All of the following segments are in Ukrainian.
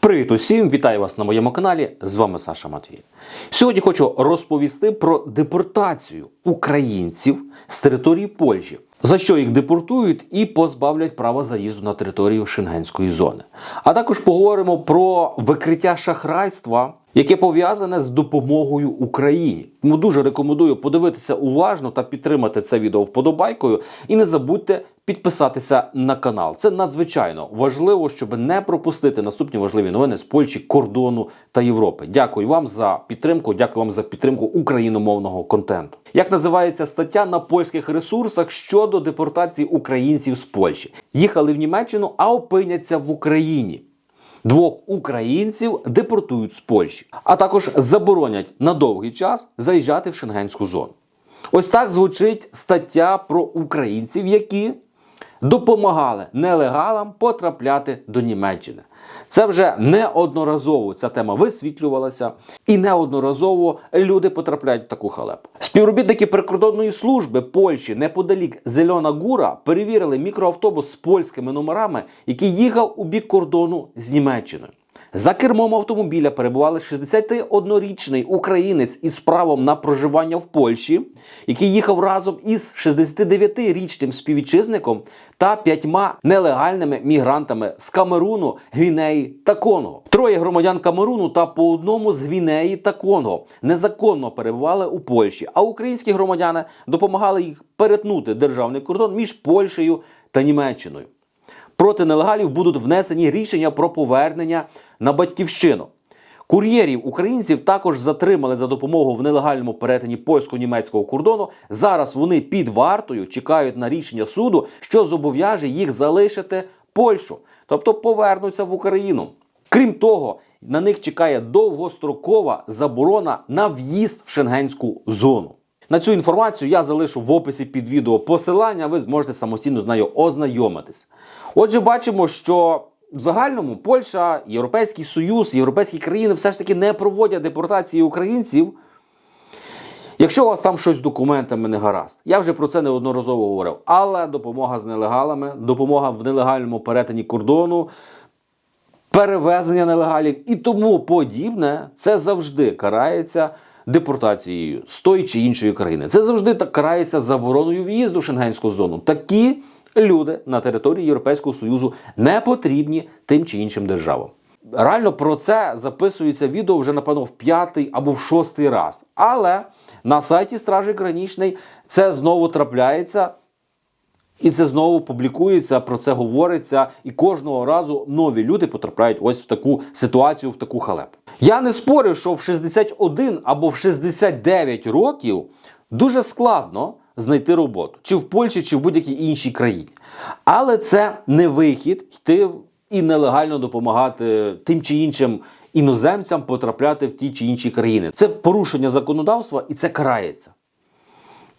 Привіт усім! Вітаю вас на моєму каналі. З вами Саша Матвій. Сьогодні хочу розповісти про депортацію українців з території Польщі, за що їх депортують і позбавлять права заїзду на територію Шенгенської зони. А також поговоримо про викриття шахрайства, яке пов'язане з допомогою Україні. Тому дуже рекомендую подивитися уважно та підтримати це відео вподобайкою. І не забудьте підписатися на канал. Це надзвичайно важливо, щоб не пропустити наступні важливі новини з Польщі, кордону та Європи. Дякую вам за підтримку. Дякую вам за підтримку україномовного контенту. Як називається стаття на польських ресурсах щодо депортації українців з Польщі? Їхали в Німеччину, а опиняться в Україні. Двох українців депортують з Польщі, а також заборонять на довгий час заїжджати в шенгенську зону. Ось так звучить стаття про українців, які допомагали нелегалам потрапляти до Німеччини. Це вже неодноразово ця тема висвітлювалася, і неодноразово люди потрапляють в таку халепу. Співробітники прикордонної служби Польщі неподалік Зелена Гура перевірили мікроавтобус з польськими номерами, який їхав у бік кордону з Німеччиною. За кермом автомобіля перебували 61-річний українець із правом на проживання в Польщі, який їхав разом із 69-річним співвітчизником та п'ятьма нелегальними мігрантами з Камеруну, Гвінеї та Конго. Троє громадян Камеруну та по одному з Гвінеї та Конго незаконно перебували у Польщі, а українські громадяни допомагали їх перетнути державний кордон між Польщею та Німеччиною. Проти нелегалів будуть внесені рішення про повернення на батьківщину. Кур'єрів українців також затримали за допомогою в нелегальному перетині польсько-німецького кордону. Зараз вони під вартою чекають на рішення суду, що зобов'яже їх залишити Польщу, тобто повернуться в Україну. Крім того, на них чекає довгострокова заборона на в'їзд в шенгенську зону. На цю інформацію я залишу в описі під відео посилання, ви зможете самостійно з нею ознайомитись. Отже, бачимо, що в загальному Польща, Європейський Союз, європейські країни все ж таки не проводять депортації українців. Якщо у вас там щось з документами не гаразд, я вже про це неодноразово говорив. Але допомога з нелегалами, допомога в нелегальному перетині кордону, перевезення нелегалів і тому подібне, це завжди карається депортацією з тої чи іншої країни. Це завжди так карається забороною в'їзду в шенгенську зону. Такі люди на території Європейського Союзу не потрібні тим чи іншим державам. Реально про це записується відео вже, напевно, в п'ятий або в шостий раз. Але на сайті Стражі Гранічної це знову трапляється. І це знову публікується, про це говориться, і кожного разу нові люди потрапляють ось в таку ситуацію, в таку халепу. Я не спорю, що в 61 або в 69 років дуже складно знайти роботу, чи в Польщі, чи в будь-якій іншій країні. Але це не вихід йти і нелегально допомагати тим чи іншим іноземцям потрапляти в ті чи інші країни. Це порушення законодавства і це карається.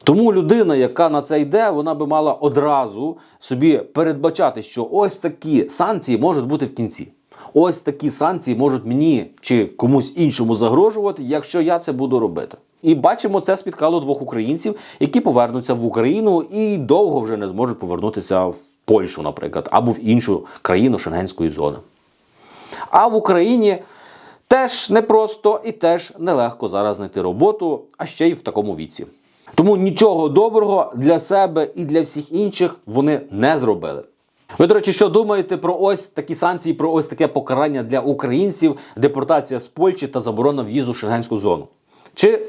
Тому людина, яка на це йде, вона би мала одразу собі передбачати, що ось такі санкції можуть бути в кінці. Ось такі санкції можуть мені чи комусь іншому загрожувати, якщо я це буду робити. І бачимо, це спіткало двох українців, які повернуться в Україну і довго вже не зможуть повернутися в Польщу, наприклад, або в іншу країну Шенгенської зони. А в Україні теж непросто і теж нелегко зараз знайти роботу, а ще й в такому віці. Тому нічого доброго для себе і для всіх інших вони не зробили. Ви, до речі, що думаєте про ось такі санкції, про ось таке покарання для українців, депортація з Польщі та заборона в'їзду в шенгенську зону? Чи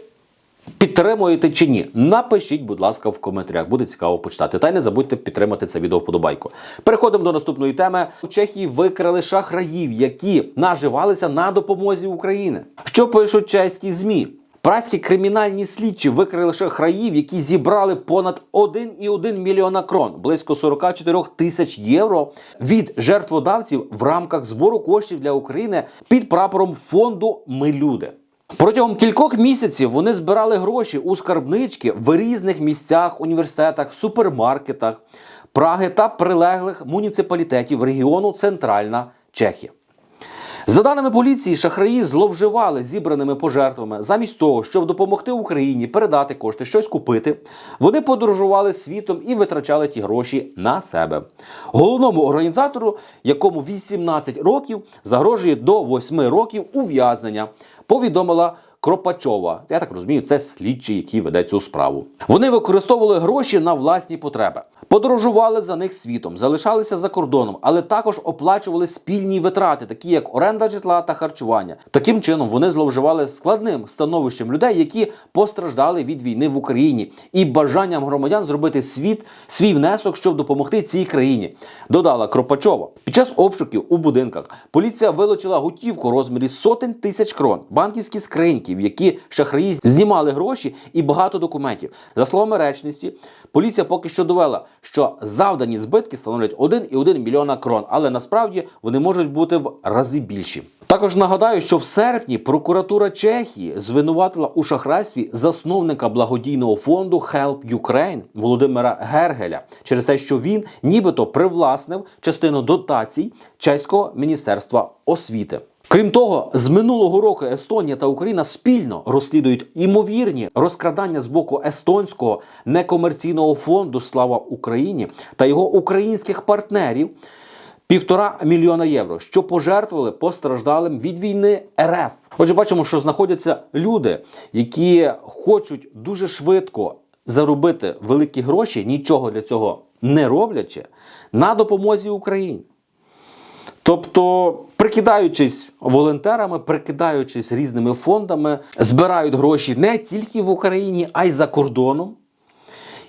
підтримуєте чи ні? Напишіть, будь ласка, в коментарях. Буде цікаво почитати. Та й не забудьте підтримати це відео вподобайку. Переходимо до наступної теми. У Чехії викрали шахраїв, які наживалися на допомозі України. Що пишуть чеські змі? Праські кримінальні слідчі викрили шахраїв, які зібрали понад 1,1 мільйона крон, близько 44 тисяч євро від жертводавців в рамках збору коштів для України під прапором фонду Ми люди. Протягом кількох місяців вони збирали гроші у скарбнички в різних місцях, університетах, супермаркетах Праги та прилеглих муніципалітетів регіону Центральна Чехія. За даними поліції, шахраї зловживали зібраними пожертвами. Замість того, щоб допомогти Україні передати кошти, щось купити, вони подорожували світом і витрачали ті гроші на себе. Головному організатору, якому 18 років, загрожує до 8 років ув'язнення, повідомила. Кропачова, я так розумію, це слідчий, який веде цю справу. Вони використовували гроші на власні потреби, подорожували за них світом, залишалися за кордоном, але також оплачували спільні витрати, такі як оренда житла та харчування. Таким чином вони зловживали складним становищем людей, які постраждали від війни в Україні, і бажанням громадян зробити світ свій внесок, щоб допомогти цій країні. Додала Кропачова. Під час обшуків у будинках поліція вилучила готівку розмірі сотень тисяч крон, банківські скриньки, в які шахраї знімали гроші і багато документів. За словами речниці, поліція поки що довела, що завдані збитки становлять 1,1 мільйона крон, але насправді вони можуть бути в рази більші. Також нагадаю, що в серпні прокуратура Чехії звинуватила у шахрайстві засновника благодійного фонду Help Ukraine Володимира Гергеля через те, що він нібито привласнив частину дотацій чеського міністерства освіти. Крім того, з минулого року Естонія та Україна спільно розслідують імовірні розкрадання з боку естонського некомерційного фонду Слава Україні та його українських партнерів півтора мільйона євро, що пожертвували постраждалим від війни РФ. Отже, бачимо, що знаходяться люди, які хочуть дуже швидко заробити великі гроші, нічого для цього не роблячи, на допомозі Україні. Тобто, прикидаючись волонтерами, прикидаючись різними фондами, збирають гроші не тільки в Україні, а й за кордоном.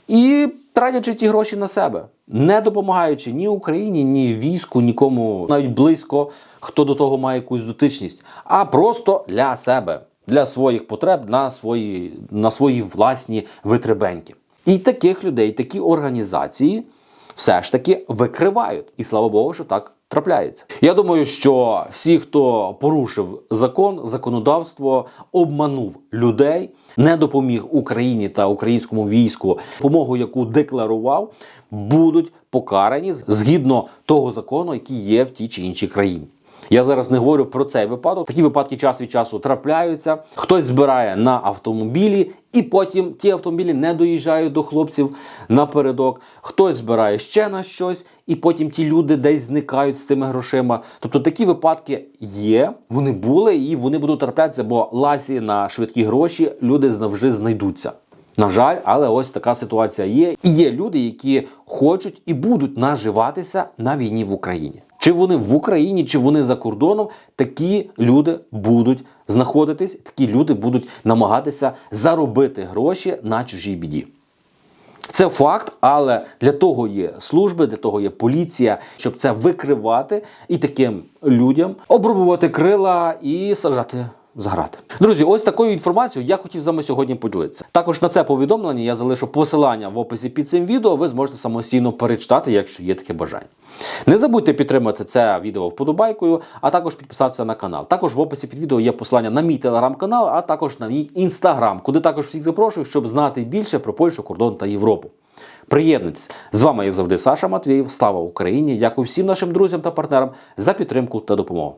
І тратячи ці гроші на себе, не допомагаючи ні Україні, ні війську, нікому навіть близько, хто до того має якусь дотичність, а просто для себе, для своїх потреб на свої, на свої власні витребеньки. І таких людей, такі організації все ж таки викривають. І слава Богу, що так трапляється. Я думаю, що всі, хто порушив закон, законодавство, обманув людей, не допоміг Україні та українському війську, допомогу, яку декларував, будуть покарані згідно того закону, який є в тій чи іншій країні. Я зараз не говорю про цей випадок. Такі випадки час від часу трапляються. Хтось збирає на автомобілі, і потім ті автомобілі не доїжджають до хлопців напередок. Хтось збирає ще на щось, і потім ті люди десь зникають з тими грошима. Тобто такі випадки є, вони були і вони будуть траплятися, бо ласі на швидкі гроші люди завжди знайдуться. На жаль, але ось така ситуація є. І є люди, які хочуть і будуть наживатися на війні в Україні. Чи вони в Україні, чи вони за кордоном, такі люди будуть знаходитись, такі люди будуть намагатися заробити гроші на чужій біді. Це факт, але для того є служби, для того є поліція, щоб це викривати і таким людям обробувати крила і сажати за. Друзі, ось такою інформацією я хотів з вами сьогодні поділитися. Також на це повідомлення я залишу посилання в описі під цим відео. Ви зможете самостійно перечитати, якщо є таке бажання. Не забудьте підтримати це відео вподобайкою, а також підписатися на канал. Також в описі під відео є посилання на мій телеграм-канал, а також на мій інстаграм, куди також всіх запрошую, щоб знати більше про Польщу, кордон та Європу. Приєднуйтесь з вами, як завжди, Саша Матвієв. Слава Україні! Дякую всім нашим друзям та партнерам за підтримку та допомогу.